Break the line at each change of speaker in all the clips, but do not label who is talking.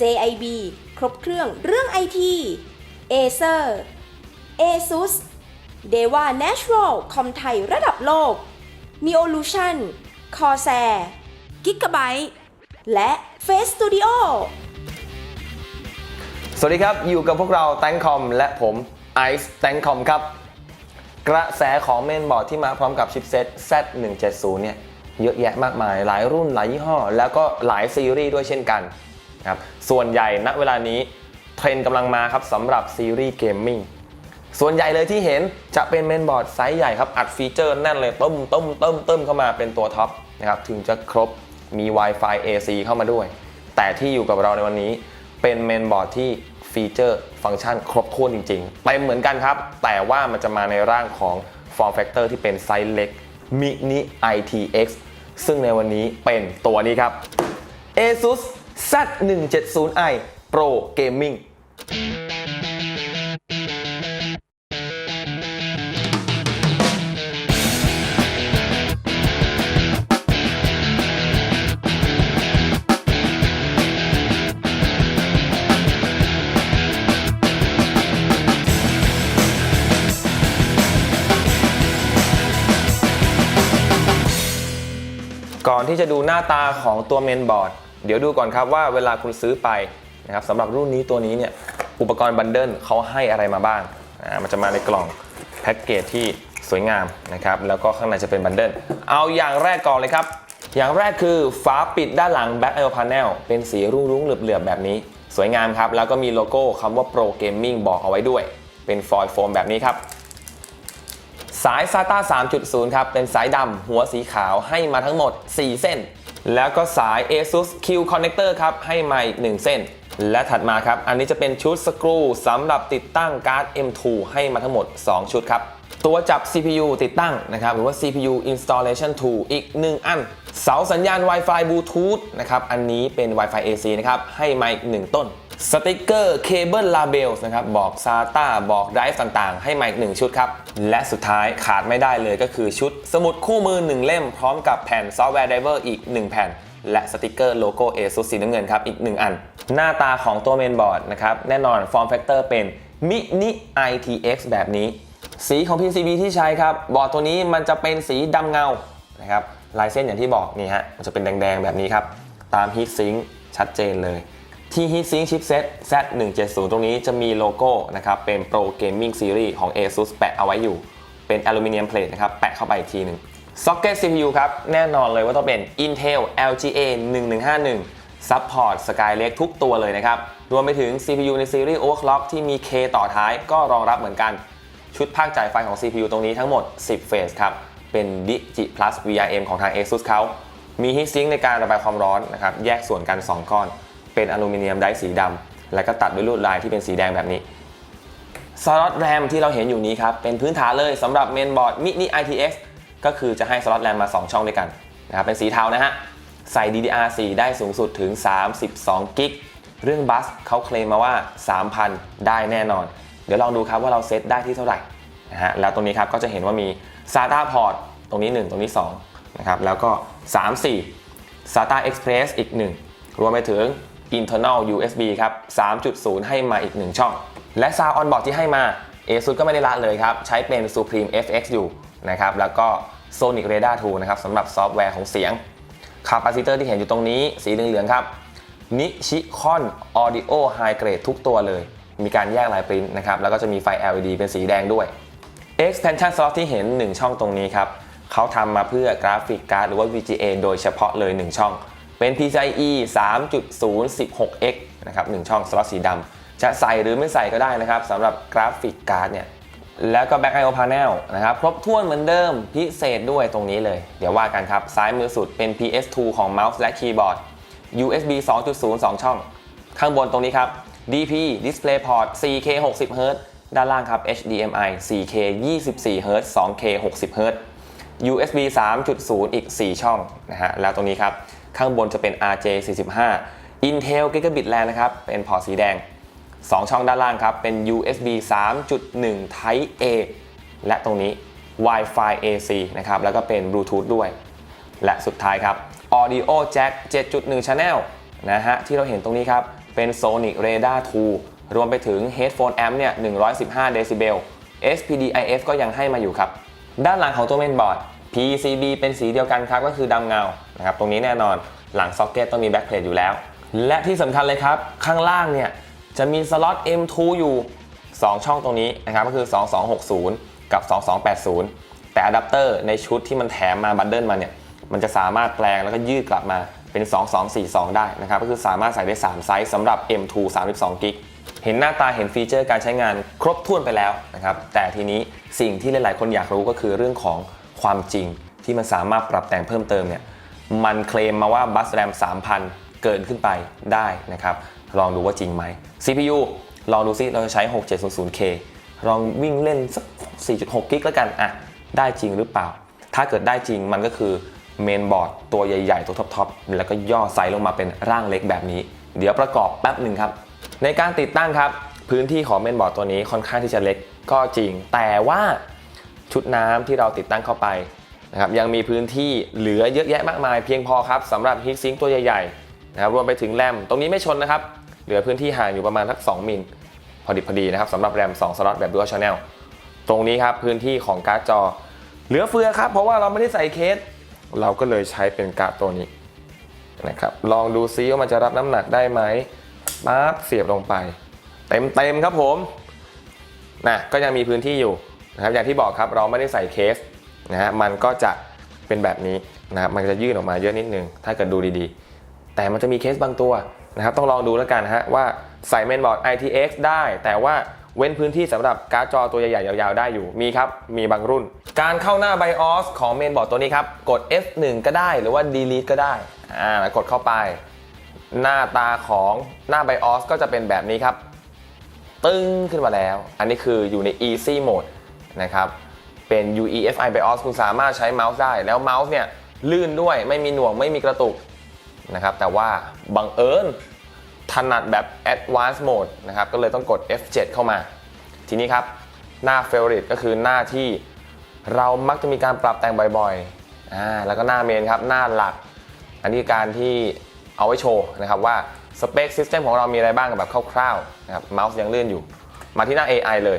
JIB ครบเครื่องเรื่องไอที Acer ASUS Deva Natural คอมไทยระดับโลก Neolution Corsair Gigabyte และ Face Studio
สวัสดีครับ อยู่กับพวกเราแตงคอมและผมไอซ์แตงคอมครับ กระแสของเมนบอร์ดที่มาพร้อมกับชิปเซ็ต Z170 เนี่ยเยอะแยะมากมาย หลายรุ่นหลายยี่ห้อ แล้วก็หลายซีรีส์ด้วยเช่นกัน ครับส่วนใหญ่ณเวลานี้เทรนด์กำลังมาครับสำหรับซีรีส์เกมมิ่งส่วนใหญ่เลยที่เห็นจะเป็นเมนบอร์ดไซส์ใหญ่ครับ อัดฟีเจอร์แน่นเลยต้มต้มต้มต้มเข้ามาเป็นตัวท็อปนะครับถึงจะครบมี Wi-Fi AC เข้ามาด้วย แต่ที่อยู่กับเราในวันนี้เป็นเมนบอร์ดที่ฟีเจอร์ฟังก์ชันครบถ้วนจริงๆเต็มเหมือนกันครับ แต่ว่ามันจะมาในร่างของ Form Factor ที่เป็นไซส์เล็ก Mini ITX ซึ่งในวันนี้เป็นตัวนี้ครับ ASUS Z170i Pro Gaming ก่อนที่จะดูหน้าตาของตัวเมนบอร์ด เดี๋ยวดูก่อนครับว่าเวลาคุณซื้อไปนะครับสำหรับรุ่นนี้ตัวนี้เนี่ยอุปกรณ์บันเดิลเขาให้อะไรมาบ้างอ่ามันจะมาในกล่องแพ็กเกจที่สวยงามนะครับแล้วก็ข้างในจะเป็นบันเดิลเอาอย่างแรกก่อนเลยครับ อย่างแรกคือฝาปิดด้านหลัง Back IO Panel เป็นสีรุ้งๆเหลือบๆแบบนี้ สวยงามครับ แล้วก็มีโลโก้คำว่า Pro Gaming บอกเอาไว้ด้วย เป็นฟอยล์โฟมแบบนี้ครับ สาย SATA 3.0 ครับ เป็นสายดำหัวสีขาวให้มาทั้งหมด 4 เส้น แล้วก็สาย ASUS Q Connector ครับ ให้มาอีก1เส้น และถัดมาครับ อันนี้จะเป็นชุดสกรูสำหรับติดตั้งการ์ด M2 ให้มาทั้งหมด 2 ชุดครับ ตัวจับ CPU ติดตั้งนะครับ หรือว่า CPU installation tool อีก 1 อัน เสาสัญญาณ Wi-Fi Bluetooth นะครับ อันนี้เป็น Wi-Fi AC นะครับ ให้มาอีก 1 ต้น สติกเกอร์เคเบิลลาเบลนะครับบอก SATA บอก Drive ต่างๆ ให้มาอีก1ชุดครับ และสุดท้ายขาดไม่ได้เลยก็คือชุด สมุดคู่มือ 1 เล่มพร้อมกับแผ่นซอฟต์แวร์ไดเวอร์อีก 1 แผ่น และสติกเกอร์โลโก้ ASUS สีน้ำเงินครับอีก 1 อัน หน้าตาของตัวเมนบอร์ดนะครับแน่นอน Form Factor เป็น Mini ITX แบบนี้ สีของ PCB ที่ใช้ครับบอร์ดตัวนี้มันจะเป็นสีดำเงานะครับลายเส้นอย่างที่บอกนี่ฮะมันจะเป็นแดงๆแบบนี้ครับตาม Heat Sink ชัดเจนเลย ที่ Heatsink Chipset Z170 ตรงนี้จะมีโลโก้นะครับเป็น Pro Gaming Series ของ ASUS แปะเอาไว้อยู่ เป็นอลูมิเนียมเพลทนะครับแปะเข้าไปอีกทีหนึ่ง Socket CPU ครับแน่นอนเลยว่าต้องเป็น Intel LGA 1151 Support Skylake ทุกตัวเลยนะครับ รวมไปถึง CPU ในซีรีส์ Overclock ที่มี K ต่อท้ายก็รองรับเหมือนกัน ชุดภาคจ่ายไฟของ CPU ตรงนี้ทั้งหมด 10 เฟสครับ เป็น Digi Plus VRM ของทาง ASUS เขามี Heatsink ในการระบายความร้อนนะครับแยกส่วนกัน 2 ก้อน เป็นอลูมิเนียมไดสีดำและก็ตัดด้วยลวดลายที่เป็นสีแดงแบบนี้สล็อตแรมที่เราเห็นอยู่นี้ครับ เป็นพื้นฐานเลยสำหรับเมนบอร์ด Mini ITX ก็คือจะให้สล็อตแรมมา 2 ช่องด้วยกันนะครับเป็นสีเทานะฮะใส่ DDR4 ได้สูงสุดถึง 32กิกเรื่องบัสเขาเคลมมาว่า 3,000 ได้แน่นอน เดี๋ยวลองดูครับว่าเราเซตได้ที่เท่าไหร่นะฮะแล้วตรงนี้ครับก็จะเห็นว่ามี SATA port ตรงนี้ 1 ตรงนี้2นะครับแล้วก็ 3 4 SATA Express อีก 1 รวมไปถึง internal USB ครับ 3.0 ให้มาอีก 1 ช่อง และ Sound on board ที่ให้มา ASUS ก็ไม่ได้ละเลยครับ ใช้เป็น Supreme FX อยู่นะครับ แล้วก็ Sonic Radar 2นะครับสำหรับซอฟต์แวร์ของเสียงคาปาซิเตอร์ที่เห็นอยู่ตรงนี้สีเหลืองๆครับนิชิคอน Audio High Grade ทุกตัวเลย มีการแยกลายปริ้นนะครับ แล้วก็จะมีไฟ LED เป็นสีแดงด้วย expansion slot ที่เห็น 1 ช่องตรงนี้ครับเขาทำมาเพื่อกราฟิกการ์ดหรือว่า VGA โดยเฉพาะเลย 1 ช่อง เป็น PCIe 3.016x นะครับ1ช่องสล็อตสีดำจะใส่หรือไม่ใส่ก็ได้นะครับสำหรับกราฟิกการ์ดเนี่ยแล้วก็ Back IO Panel นะครับ ครบถ้วนเหมือนเดิมพิเศษด้วยตรงนี้เลย เดี๋ยวว่ากันครับ ซ้ายมือสุดเป็น PS2 ของเมาส์และคีย์บอร์ด USB 2.0 2 ช่อง ข้างบนตรงนี้ครับ DP DisplayPort 4K 60 Hz ด้านล่างครับ HDMI 4K 24 Hz 2K 60 Hz USB 3.0 อีก 4 ช่องนะฮะแล้วตรงนี้ครับ ข้างบนจะเป็น RJ 45 Intel Gigabit LAN นะครับเป็นพอร์ตสีแดง 2 ช่องด้านล่างครับ เป็น USB 3.1 Type A และตรงนี้ Wi-Fi AC นะครับ แล้วก็เป็น Bluetooth ด้วย และสุดท้ายครับ Audio Jack 7.1 Channel นะฮะ ที่เราเห็นตรงนี้ครับ เป็น Sonic Radar 2 รวมไปถึง Headphone Amp เนี่ย 115 เดซิเบล SPDIF ก็ยังให้มาอยู่ครับ ด้านหลังของตัวเมนบอร์ด PCB เป็นสีเดียวกันครับก็คือดำเงานะครับตรงนี้แน่นอนหลังซ็อกเก็ตต้องมีแบ็คเพลทอยู่แล้ว และที่สำคัญเลยครับ ข้างล่างเนี่ยจะมีสล็อต M2 อยู่ 2 ช่องตรงนี้นะครับก็คือ 2260 กับ 2280 แต่อะแดปเตอร์ในชุดที่มันแถมมาบันเดิลมาเนี่ยมันจะสามารถแปลงแล้วก็ยืดกลับมาเป็น 2242 ได้นะครับก็คือสามารถใส่ได้ 3 ไซส์สำหรับ M2 32กิกเห็นหน้าตาเห็นฟีเจอร์การใช้งานครบถ้วนไปแล้วนะครับแต่ทีนี้สิ่งที่หลาย ๆ คนอยากรู้ก็คือเรื่องของ ความจริงที่มันสามารถปรับแต่งเพิ่มเติมเนี่ยมันเคลมมาว่าบัสแรม3,000 เกินขึ้นไปได้นะครับ ลองดูว่าจริงไหม CPU ลองดูซิเราจะใช้ 6700K ลองวิ่งเล่นสัก 4.6 กิกแล้วกันอะได้จริงหรือเปล่า ถ้าเกิดได้จริงมันก็คือเมนบอร์ดตัวใหญ่ ๆ ตัวท็อปๆแล้วก็ย่อไซส์ลงมาเป็นร่างเล็กแบบนี้ เดี๋ยวประกอบแป๊บหนึ่งครับ ในการติดตั้งครับ พื้นที่ของเมนบอร์ดตัวนี้ค่อนข้างที่จะเล็กก็จริง แต่ว่า ชุดน้ำที่เราติดตั้งเข้าไปนะครับยังมีพื้นที่เหลือเยอะแยะมากมายเพียงพอครับสำหรับฮีทซิงค์ตัวใหญ่ๆนะครับรวมไปถึงแรมตรงนี้ไม่ชนนะครับเหลือพื้นที่ห่างอยู่ประมาณสัก 2 มิลพอดีพอดีนะครับสำหรับแรม 2 สล็อตแบบ Dual Channel ตรงนี้ครับพื้นที่ของการ์ดจอ เหลือเฟือครับ เพราะว่าเราไม่ได้ใส่เคส เราก็เลยใช้เป็นการ์ดตัวนี้นะครับลองดูซิว่ามันจะรับน้ำหนักได้ไหมปั๊บเสียบลงไป เต็มเต็มๆครับผมนะก็ยังมีพื้นที่อยู่ นะครับอย่างที่บอกครับเราไม่ได้ใส่เคสนะฮะมันก็จะเป็นแบบนี้นะครับมันจะยื่นออกมาเยอะนิดนึง ถ้าเกิดดูดีๆ แต่มันจะมีเคสบางตัวนะครับต้องลองดูแล้วกันฮะว่าใส่เมนบอร์ด ITX ได้ แต่ว่าเว้นพื้นที่สำหรับการ์ดจอตัวใหญ่ๆยาวๆได้อยู่มีครับ มีบางรุ่น การเข้าหน้า BIOS ของเมนบอร์ดตัวนี้ครับ กด F1 ก็ได้หรือว่า Delete ก็ได้อ่ากดเข้าไป หน้าตาของหน้า BIOS ก็จะเป็นแบบนี้ครับ ตึ้งขึ้นมาแล้ว อันนี้คืออยู่ใน Easy Mode นะครับ เป็น UEFI BIOS คุณสามารถใช้เมาส์ได้ แล้วเมาส์เนี่ยลื่นด้วยไม่มีหน่วงไม่มีกระตุกนะครับ แต่ว่าบังเอิญถนัดแบบ Advanced Mode นะครับ ก็เลยต้องกด F7 เข้ามา ทีนี้ครับ หน้า Favorite ก็คือหน้าที่เรามักจะมีการปรับแต่งบ่อยๆอ่าแล้วก็หน้าเมนครับหน้าหลัก อันนี้การที่เอาไว้โชว์นะครับว่าสเปคซิสเต็มของเรามีอะไรบ้างแบบคร่าวๆนะครับเมาส์ยังเลื่อนอยู่ มาที่หน้า AI เลย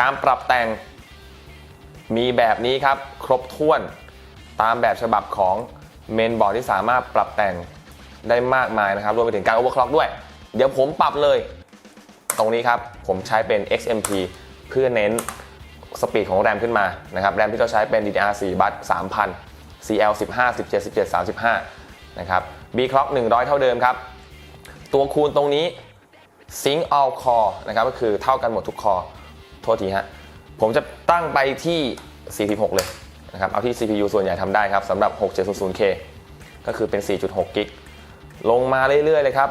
การปรับแต่ง มีแบบนี้ครับครบถ้วนตามแบบฉบับของเมนบอร์ดที่สามารถปรับแต่งได้มากมายนะครับ รวมไปถึงการ overclock ด้วย เดี๋ยวผมปรับเลย ตรงนี้ครับ ผมใช้เป็น XMP เพื่อเน้นสปีดของแรมขึ้นมานะครับ แรมที่เราใช้เป็น DDR4 บัต3000 CL 15 17 17 35 นะครับ B clock 100 เท่าเดิมครับ ตัวคูณตรงนี้ sync all core นะครับ ก็คือเท่ากันหมดทุกคอโทษทีฮะ ผมจะตั้งไปที่ 46 เลยนะครับ เอาที่ CPU ส่วนใหญ่ทำได้ครับสำหรับ 6700K ก็คือเป็น 4.6 กิก ลงมาเรื่อยๆ เลยครับ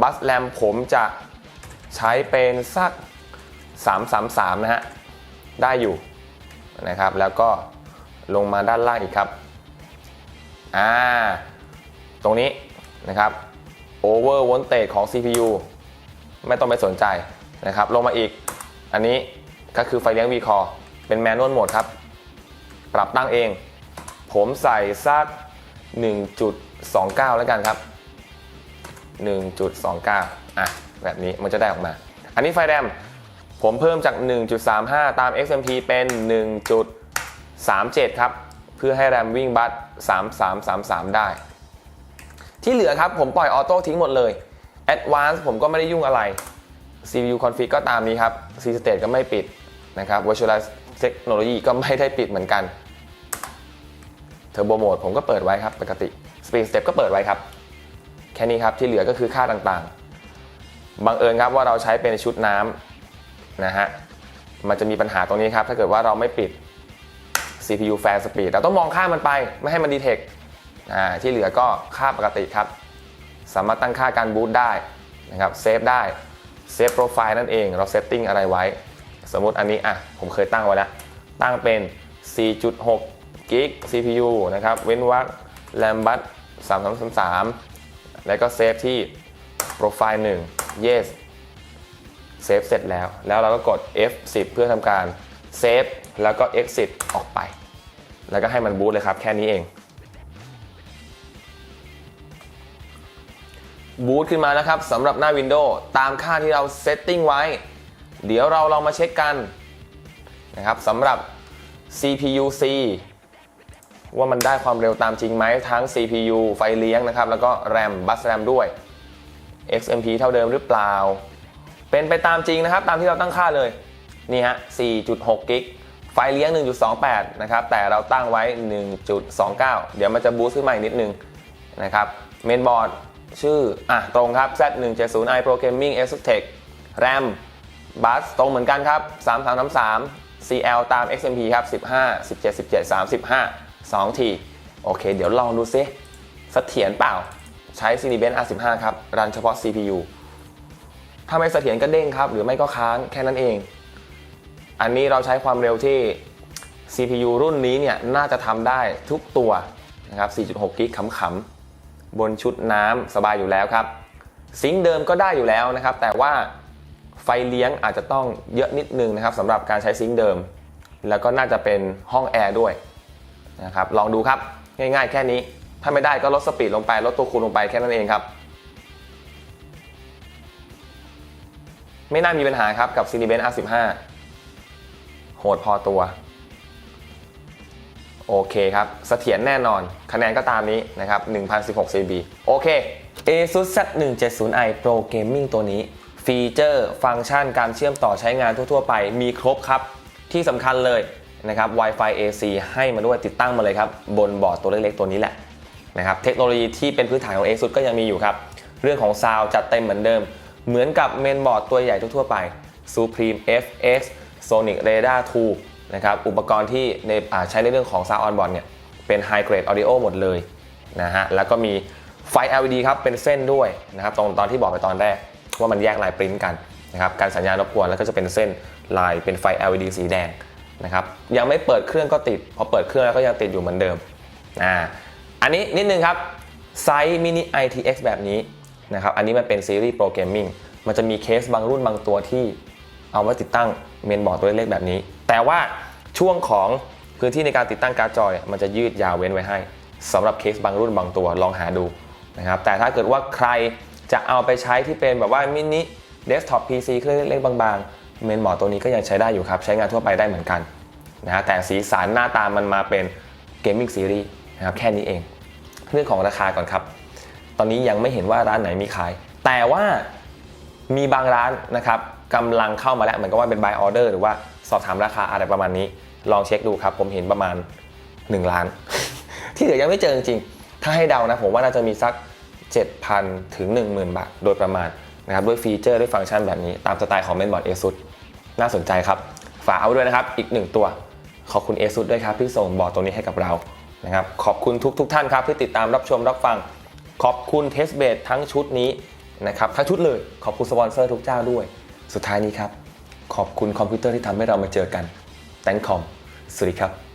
บัสแรมผมจะใช้เป็นสัก 333 นะฮะ ได้อยู่นะครับ แล้วก็ลงมาด้านล่างอีกครับ อ่า ตรงนี้นะครับ over voltage ของ CPU ไม่ต้องไปสนใจนะครับ ลงมาอีก อันนี้ ก็คือไฟเลี้ยง V-Core เป็น manual mode ครับ ปรับตั้งเอง ผมใส่สัก 1.29 แล้วกันครับ 1.29 อะ แบบนี้มันจะได้ออกมา อันนี้ไฟแรม ผมเพิ่มจาก 1.35 ตาม XMP เป็น 1.37 ครับ เพื่อให้แรมวิ่งบัส3333 ได้ ที่เหลือครับผมปล่อยออโต้ทิ้งหมดเลย Advanced ผมก็ไม่ได้ยุ่งอะไร CPU config ก็ตามนี้ครับ C state ก็ไม่ปิด นะครับ Virtualize Technology ก็ไม่ได้ปิดเหมือนกัน Turbo Mode ผมก็เปิดไว้ครับปกติ Speed Step ก็เปิดไว้ครับ แค่นี้ครับที่เหลือก็คือค่าต่างๆ บังเอิญครับว่าเราใช้เป็นชุดน้ำนะฮะมันจะมีปัญหาตรงนี้ครับ ถ้าเกิดว่าเราไม่ปิด CPU Fan Speed เราต้องมองข้ามันไปไม่ให้มันดีเทคที่เหลือก็ค่าปกติครับ สามารถตั้งค่าการบูตได้นะครับเซฟได้เซฟโปรไฟล์นั่นเอง เราเซตติ้งอะไรไว้ สมมติอันนี้อะผมเคยตั้งไว้แล้ว ตั้งเป็น 4.6 กิก CPU นะครับ เว้นวรรคแรมบัต3333 แล้วก็เซฟที่โปรไฟล์1 yes เซฟเสร็จแล้ว แล้วเราก็กด F10 เพื่อทำการเซฟแล้วก็ exit ออกไป แล้วก็ให้มันบูตเลยครับ แค่นี้เอง บูตขึ้นมานะครับสำหรับหน้า Windows ตามค่าที่เราเซตติ้งไว้ เดี๋ยวเราลองมาเช็คกันนะครับสำหรับ CPU C ว่ามันได้ความเร็วตามจริงไหมทั้ง CPU ไฟเลี้ยงนะครับ แล้วก็ RAM บัส RAM ด้วย XMP เท่าเดิมหรือเปล่า เป็นไปตามจริงนะครับ ตามที่เราตั้งค่าเลย นี่ฮะ 4.6 กิก ไฟเลี้ยง 1.28 นะครับ แต่เราตั้งไว้ 1.29 เดี๋ยวมันจะบูสต์ขึ้นมาอีกนิดนึงนะครับ เมนบอร์ดชื่อ อะ ตรงครับ Z170i Pro Gaming Asus Tech RAM บัสตรงเหมือนกันครับ 3333 CL ตาม XMP ครับ 15 17 17 35 2ทีโอเค เดี๋ยวลองดูซิเสถียรเปล่า ใช้ Cinebench R15 ครับ รันเฉพาะ CPU ถ้าไม่เสถียรก็เด้งครับ หรือไม่ก็ค้างแค่นั้นเอง อันนี้เราใช้ความเร็วที่ CPU รุ่นนี้เนี่ย น่าจะทำได้ทุกตัวนะครับ 4.6 กิกขำๆบนชุดน้ำสบายอยู่แล้วครับ ซิงเดิมก็ได้อยู่แล้วนะครับ แต่ว่า ไฟเลี้ยงอาจจะต้องเยอะนิดนึงนะครับสำหรับการใช้ซิงค์เดิม แล้วก็น่าจะเป็นห้องแอร์ด้วยนะครับลองดูครับง่ายๆ แค่นี้ ถ้าไม่ได้ก็ลดสปีดลงไปลดตัวคูณลงไปแค่นั้นเองครับ ไม่น่ามีปัญหาครับกับ Cinebench R15 โหดพอตัว โอเคครับเสถียรแน่นอนคะแนนก็ตามนี้นะครับ1016 CB โอเค ASUS Z170i Pro Gaming ตัวนี้ ฟีเจอร์ ฟังก์ชันการเชื่อมต่อใช้งานทั่ว ๆ ไปมีครบครับ ที่สำคัญเลยนะครับ Wi-Fi AC ให้มาด้วยติดตั้งมาเลยครับ บนบอร์ดตัวเล็กๆ ตัวนี้แหละนะครับเทคโนโลยีที่เป็นพื้นฐานของ ASUS ก็ยังมีอยู่ครับ เรื่องของซาวจัดเต็มเหมือนเดิม เหมือนกับเมนบอร์ดตัวใหญ่ทั่วๆไป Supreme FX Sonic Radar 2นะครับอุปกรณ์ที่ในใช้ในเรื่องของ Sound on Board เนี่ยเป็น High Grade Audio หมดเลยนะฮะแล้วก็มีไฟ LED ครับเป็นเส้นด้วยนะครับตรงตอนที่บอกไปตอนแรก ว่ามันแยกลายปริ้นกันนะครับการสัญญาณรบกวนแล้วก็จะเป็นเส้นลายเป็นไฟ LED สีแดงนะครับยังไม่เปิดเครื่องก็ติด พอเปิดเครื่องแล้วก็ยังติดอยู่เหมือนเดิมอ่าอันนี้นิดนึงครับไซส์ mini ITX แบบนี้นะครับอันนี้มันเป็นซีรีส์โปรแกรมมิ่งมันจะมีเคสบางรุ่นบางตัวที่เอาไว้ติดตั้งเมนบอร์ดตัวเล็กๆแบบนี้ แต่ว่าช่วงของพื้นที่ในการติดตั้งการ์ดจอเนี่ยมันจะยืดยาวเว้นไว้ให้สำหรับเคสบางรุ่นบางตัวลองหาดูนะครับแต่ถ้าเกิดว่าใคร จะเอาไปใช้ที่เป็นแบบว่ามินิเดสก์ท็อป PC เครื่องเล็กบางๆ เมนบอร์ดตัวนี้ก็ยังใช้ได้อยู่ครับ ใช้งานทั่วไปได้เหมือนกันนะฮะแต่สีสันหน้าตามันมาเป็นเกมมิ่งซีรีส์นะครับแค่นี้เอง เรื่องของราคาก่อนครับ ตอนนี้ยังไม่เห็นว่าร้านไหนมีขาย แต่ว่ามีบางร้านนะครับกำลังเข้ามาแล้วเหมือนกับว่าเป็น buy order หรือว่าสอบถามราคาอะไรประมาณนี้ ลองเช็คดูครับ ผมเห็นประมาณ 1 ล้าน ที่เหลือยังไม่เจอจริงๆถ้าให้เดานะผมว่าน่าจะมีสัก 7,000 ถึง 10,000 บาท โดยประมาณนะครับด้วยฟีเจอร์ด้วยฟังก์ชันแบบนี้ตามสไตล์ของ Mainboard ASUS น่าสนใจครับ ฝากเอาไว้ด้วยนะครับ อีกหนึ่งตัว ขอบคุณ ASUS ด้วยครับที่ส่งบอร์ดตัวนี้ให้กับเรานะครับขอบคุณทุกทกท่านครับที่ติดตามรับชมรับฟัง ขอบคุณเทสเบดทั้งชุดนี้นะครับทั้งชุดเลยขอบคุณสปอนเซอร์ทุกเจ้าด้วย สุดท้ายนี้ครับ ขอบคุณคอมพิวเตอร์ที่ทำให้เรามาเจอกัน t h a n k c o m สวัสดีครับ